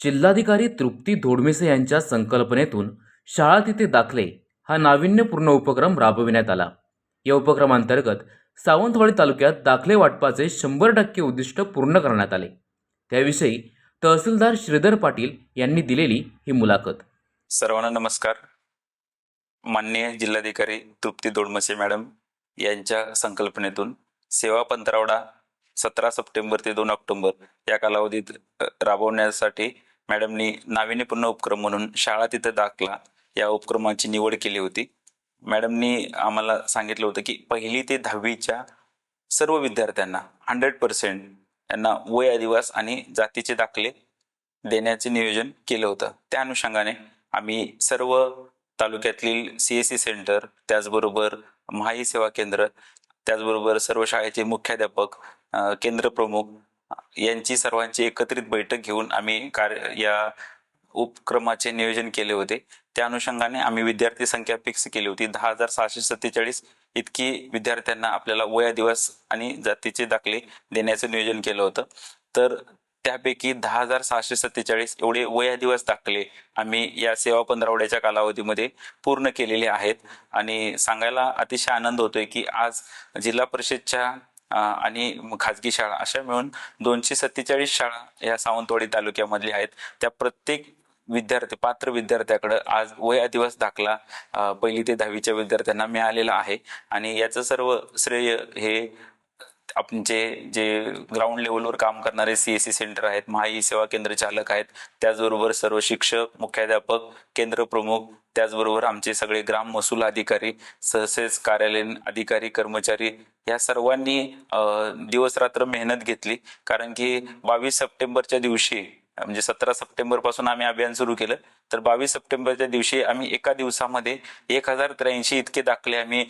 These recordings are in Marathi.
जिल्हाधिकारी तृप्ती धोडमिसे यांच्या संकल्पनेतून शाळा तिथे दाखले हा नाविन्यपूर्ण उपक्रम राबविण्यात आला. या उपक्रमांतर्गत सावंतवाडी तालुक्यात दाखले वाटपाचे शंभर टक्के उद्दिष्ट पूर्ण करण्यात आले. त्याविषयी तहसीलदार श्रीधर पाटील यांनी दिलेली ही मुलाखत. सर्वांना नमस्कार. माननीय जिल्हाधिकारी तृप्ती दोडमसे मॅडम यांच्या संकल्पनेतून सेवा पंधरावडा सतरा सप्टेंबर ते दोन ऑक्टोबर या कालावधीत राबवण्यासाठी मॅडमनी नाविन्यपूर्ण उपक्रम म्हणून शाळा तिथं दाखला. या उपक्रमाची निवड केली होती. मॅडमनी आम्हाला सांगितलं होतं की पहिली ते दहावीच्या सर्व विद्यार्थ्यांना हंड्रेड पर्सेंट यांना वय आदिवास आणि जातीचे दाखले देण्याचे नियोजन केलं होतं. त्या अनुषंगाने आम्ही सर्व तालुक्यातील सी एस सी सेंटर त्याचबरोबर महाई सेवा केंद्र त्याचबरोबर सर्व शाळेचे मुख्याध्यापक केंद्र प्रमुख यांची सर्वांची एकत्रित बैठक घेऊन आम्ही कार्य या उपक्रमाचे नियोजन केले होते. त्या अनुषंगाने आम्ही विद्यार्थी संख्या फिक्स केली होती. दहा हजार सहाशे सत्तेचाळीस इतकी विद्यार्थ्यांना आपल्याला वया दिवस आणि जातीचे दाखले देण्याचं नियोजन केलं होतं. तर त्यापैकी दहा हजार सहाशे सत्तेचाळीस एवढे वया दिवस दाखले आम्ही या सेवा पंधरावड्याच्या कालावधीमध्ये पूर्ण केलेले आहेत. आणि सांगायला अतिशय आनंद होतोय की आज जिल्हा परिषदच्या आणि खाजगी शाळा अशा मिळून दोनशे सत्तेचाळीस शाळा या सावंतवाडी तालुक्यामधल्या आहेत. त्या प्रत्येक विद्यार्थी पात्र विद्यार्थ्याकडे आज वया दिवस दाखला. पहिली ते दहावीच्या विद्यार्थ्यांना मिळालेला आहे. आणि याचं सर्व श्रेय हे आमचे जे ग्राउंड लेवलवर काम करणारे सी एस सी सेंटर आहेत महाई सेवा केंद्र चालक आहेत त्याचबरोबर सर्व शिक्षक मुख्याध्यापक केंद्र प्रमुख त्याचबरोबर आमचे सगळे ग्राम महसूल अधिकारी तसेच कार्यालयीन अधिकारी कर्मचारी या सर्वांनी दिवस रात्र मेहनत घेतली. कारण की बावीस सप्टेंबरच्या दिवशी म्हणजे सतरा सप्टेंबरपासून आम्ही अभियान सुरू केलं. तर बावीस सप्टेंबरच्या दिवशी आम्ही एका दिवसामध्ये एक हजार त्र्याऐंशी इतके दाखले आम्ही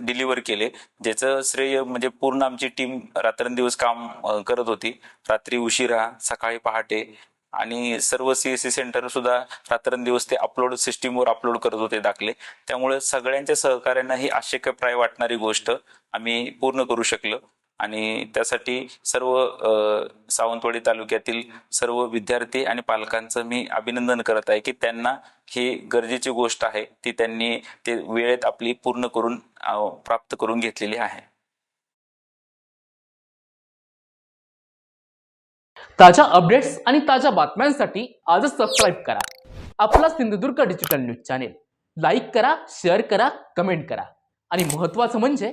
डिलिव्हर केले. ज्याचं श्रेय म्हणजे पूर्ण आमची टीम रात्रंदिवस काम करत होती. रात्री उशिरा सकाळी पहाटे. आणि सर्व सी एस सी सेंटर सुद्धा रात्रंदिवस ते अपलोड सिस्टीमवर अपलोड करत होते दाखले. त्यामुळे सगळ्यांच्या सहकार्यांना ही आश्चर्यप्राय वाटणारी गोष्ट आम्ही पूर्ण करू शकलो. आणि त्यासाठी सर्व सावंतवाडी तालुक्यातील सर्व विद्यार्थी आणि पालकांचं मी अभिनंदन करत आहे की त्यांना ही गरजेची गोष्ट आहे. ती त्यांनी ते वेळेत आपली पूर्ण करून प्राप्त करून घेतलेली आहे. ताज्या अपडेट्स आणि ताज्या बातम्यांसाठी आजच सबस्क्राईब करा. आपला Sindhudurg digital news channel like करा शेअर करा कमेंट करा. आणि महत्त्वाचं म्हणजे